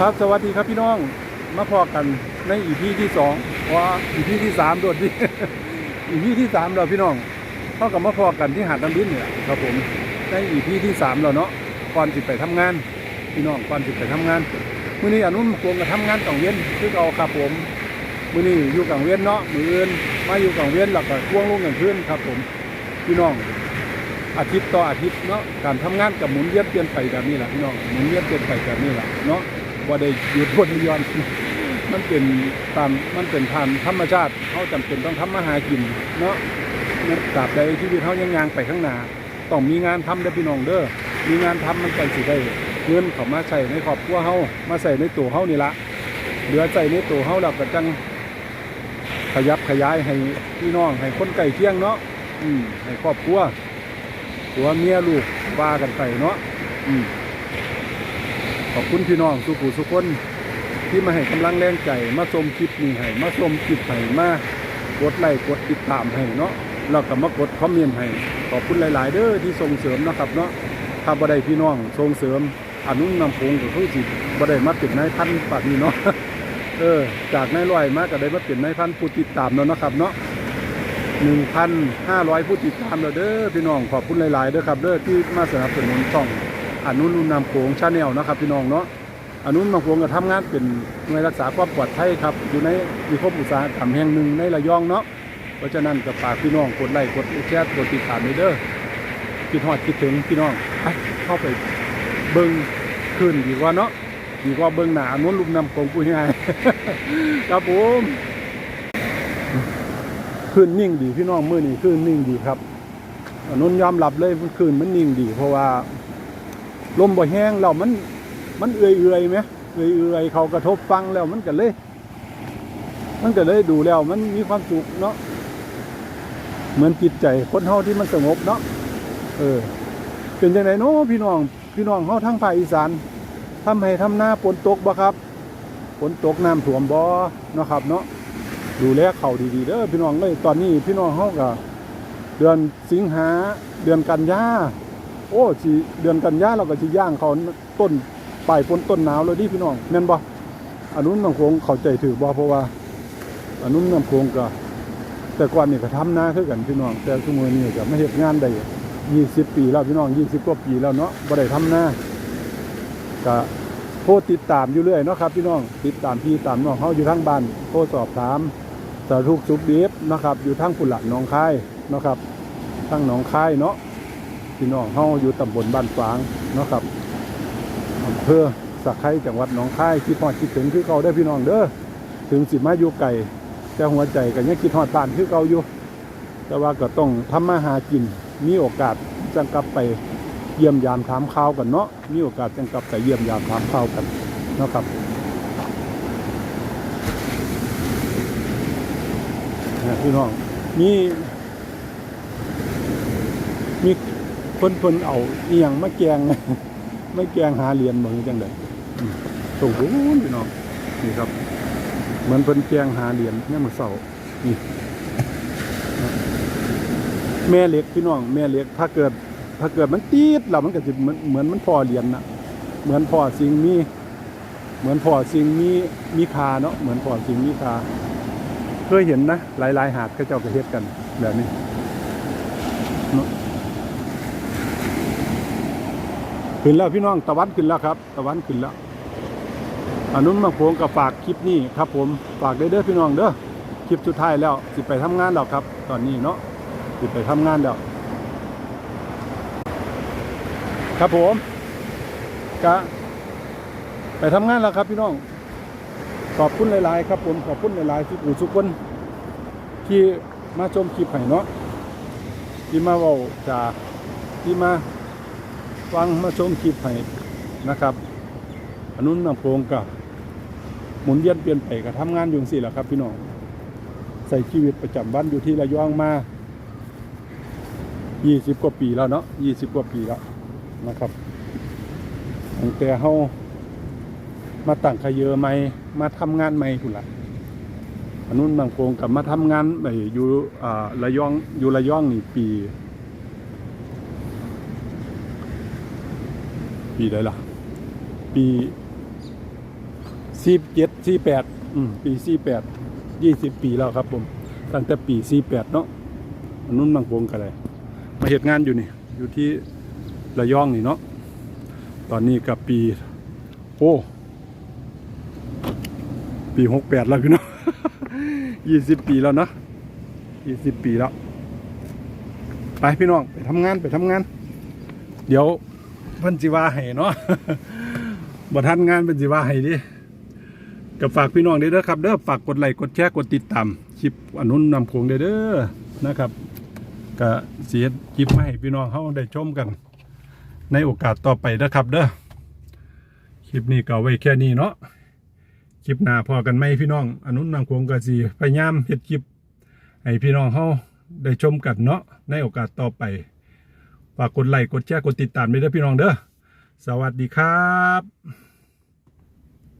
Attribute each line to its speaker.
Speaker 1: ครับสวัสดีครับพี่น้องมาพอกันในอีพีที่สองว่าอีพีที่สามโดดดิอีพีที่สามเราพี่น้องเท่ากับมาพอกันที่หาดน้ำดินเนี่ยครับผมในอีพีที่สามเราเนาะก่อนสิไปทำงาน พี่น้องก่อนสิไปทำงานมื้อนี้อนุมควงกับทำงานกลางเวียนคือเอาครับผมมื้อนี้อยู่กลางเวียนเนาะมื้ออื่นมาอยู่กลางเวียนแล้วก็ควงลงกลางคืนครับผมพี่น้องอาทิตย์ต่ออาทิตย์เนาะการทำงานกับหมุนเวียนเปลี่ยนไปแบบนี้แหละพี่น้องหมุนเวียนเปลี่ยนไปแบบนี้แหละเนาะ ว่าได้หยุดบนย้อน มันเป็นตามมันเป็นทานธรรมชาติเขาจำเป็นต้องทำมาหากินเนาะตราบใดชีวิตเขายังงางไปข้างหน้าต้องมีงานทำเด้พี่น้องเด้อมีงานทำมันไปสิได้เงินเขามาใส่ในครอบครัวเฮามาใส่ในตัวเฮานี่ละเหลือใส่ในตัวเฮาแล้วก็จังขยับขยายให้พี่น้องให้คนใกล้เคียงเนาะอืมให้ครอบครัวตัวเมียลูกว่ากันไปเนาะอืม ขอบคุณพี่น้องสุขุสุขคนที่มาให้กำลังแรงใจ มาชมคลิปนี้ให้ มาชมคลิปให้มากดไลค์กดติดตามให้เนาะแล้วก็มากดคอมเมนต์ให้ ขอบคุณหลาย ๆ เด้อที่ส่งเสริมนะครับเนาะถ้าบ่ได้พี่น้องส่งเสริมอนุนำพงก็คือสิบ่ได้มาเป็นนายพันปากนี้เนาะเออ จากนายร้อยมาก็ได้มาเป็นนายพันผู้ติดตามแล้วเนาะครับเนาะ1,500ผู้ติดตามแล้วเด้อพี่น้องขอบคุณหลาย ๆ เด้อครับเด้อที่มาสนับสนุนช่อง อนุนุนนำโขงชาแนลนะครับพี่น้องเนาะอนุนนำโขงก็ทำงานเป็นหน่วยรักษาความปลอดภัยครับอยู่ในนิคมอุตสาหกรรมแห่งหนึ่งในระยองเนาะเพราะฉะนั้นก็ฝากพี่น้องกดไลค์กดแชร์กดติดตามเด้อคิดฮอดคิดถึงพี่น้องไปเข้าไปเบิ่งขึ้นดีกว่าเนาะดีกว่าเบิ่งหน้าอนุนลุมนำโขงปุ้ยง่ายครับผมขึ้นนิ่งดีพี่น้องมือนี่ขึ้นนิ่งดีครับอนนนยอมรับเลยขึ้นมันนิ่งดี เพราะว่า ลมบ่แห้งเรามันมันเอื่อยเอื่อยๆไหมเอื่อยเอื่อยๆเขากระทบฟังแล้วมันก็เลย มันก็เลยดูแล้ว มันมีความสุขเนาะเหมือนจิตใจคนเฮาที่มันสงบเนาะเออ เป็นยังไงเนาะพี่น้อง พี่น้องเฮาทั้งภาคอีสานทำให้ทำหน้าฝนตกบ่ครับฝนตกน้ำท่วมบ่เนาะครับ เนาะดูแลเขาดีๆเด้อพี่น้องเลยตอนนี้พี่น้องเขาก็เดือนสิงหาเดือนกันยา โอ้สิเดือนกันยาเราก็สิย่างเขาต้นปลายฝนต้นหนาวเลยดิพี่น้องแม่นบ่อันนู้นน้ำโขงเข้าใจถือบ่เพราะว่าอันนู้นน้ำโขงก็ แต่ก่อนนี่ก็ทำนาคือกันพี่น้อง แต่ทุกมื้อนี้ก็ไม่เฮ็ดงานได้20ปีแล้วพี่น้อง20กว่าปีแล้วเนาะบ่ได้ทำนาก็โทรติดตามอยู่เรื่อยเนาะครับพี่น้องติดตามพี่ตามน้องเฮาอยู่ทางบ้านโทรสอบถามสารุกสุกดีฟนะครับ อยู่ทั้งปุระหนองคายนะครับทั้งหนองคายเนาะ พี่น้องเฮาอยู่ตำบลบ้านฝางเนาะครับอำเภอสักไคจังหวัดหนองคายคิดฮอดคิดถึงคือเก่าได้พี่น้องเด้อถึงสิมาอยู่ไก่แต่หัวใจก็ยังคิดฮอดบ้านคือเก่าอยู่ แต่ว่าก็ต้องทำมาหากินมีโอกาสจังกลับไปเยี่ยมยามถามข่าวกันเนาะมีโอกาสจังกลับไปเยี่ยมยามถามข่าวกันเนาะครับพี่น้องมีมี คนคนเอาเอียงมาแกงไม่แกงหาเหรียญเหมือนจังเลยส่งหูพี่น้องนี่ครับ เหมือนเพิ่นแกงหาเหรียญเนี่ยมันเสานี่แม่เล็กพี่น้องแม่เล็กถ้าเกิด ถ้าเกิดมันตีดแล้วมันก็จะเหมือนเหมือนมันพอเหรียญนะเหมือนพอสิ่งมีเหมือนพอสิ่งมีมีคาเนาะเหมือนพอสิ่งมีคาเคยเห็นนะหลายๆหาดก็เจ้าก็เฮ็ดกันแบบนี้เนาะ ขึ้นแล้วพี่น้องตะวันขึ้นแล้วครับ ตะวันขึ้นแล้วอันนุนมาโพงกับฝากคลิปนี้ครับ ผมฝากได้เด้อพี่น้องเด้อคลิปสุดท้ายแล้วสิไปทำงานแล้วครับ ตอนนี้เนาะสิไปทำงานแล้วครับผมกะไปทำงานแล้วครับพี่น้องขอบคุณหลาย ๆ ครับผมขอบคุณหลายๆที่ผู้ทุกคนที่มาชมคลิปให้เนาะที่มาเว้าจากที่มา ฟังมาชมคลิปให้นะครับอันนู้นนำโพงกับหมุนเวียนเปลี่ยนไปกับทำงานอยู่สี่แหละครับ พี่น้องใส่ชีวิตประจำวันอยู่ที่ระยองมา 20 กว่าปีแล้วเนาะ20 กว่าปีแล้วนะครับตั้งแต่เฮามาตั้งขยเยอใหม่มาทำงานใหม่คุณละอันนู้นบางโกงกับมาทำงานไปอยู่อ่าระยองอยู่ระยองนี่ปี ปีใดล่ะ ปีสี่เจ็ดสี่แปดปีสี่แปดยี่สิบปีแล้วครับผม ตั้งแต่ปีสี่แปดเนาะอันนุ่นบางวงกันเลยมาเหตุงานอยู่นี่ อยู่ที่ระยองนี่เนาะตอนนี้กับปี โอ้ ปีหกแปดแล้วพี่น้องยี่สิบปีแล้วนะยี่สิบปีแล้ว ไปพี่น้อง ไปทำงานไปทำงาน เดี๋ยว พิ่นสิว่าให้เนาะบ่ทันงานเพิ่นสิว่าให้ดิก็ฝากพี่น้องเด้อครับเด้อฝากกดไลค์กดแชร์กดติดตามคลิปอนุนนำโขงเด้อนะครับก็เสียคลิปมาให้พี่น้องเฮาได้ชมกัน ในโอกาสต่อไปนะครับเด้อคลิปนี้ก็ไว้แค่นี้เนาะคลิปหน้าพอกันไหมพี่น้อง อนุนนำโขงก็สิพยายามเฮ็ดคลิปให้พี่น้องเฮาได้ชมกันเนาะในโอกาสต่อไป ฝากกดไลค์กดแชร์กดติดตามด้วยเด้พี่น้องเด้อสวัสดีครับ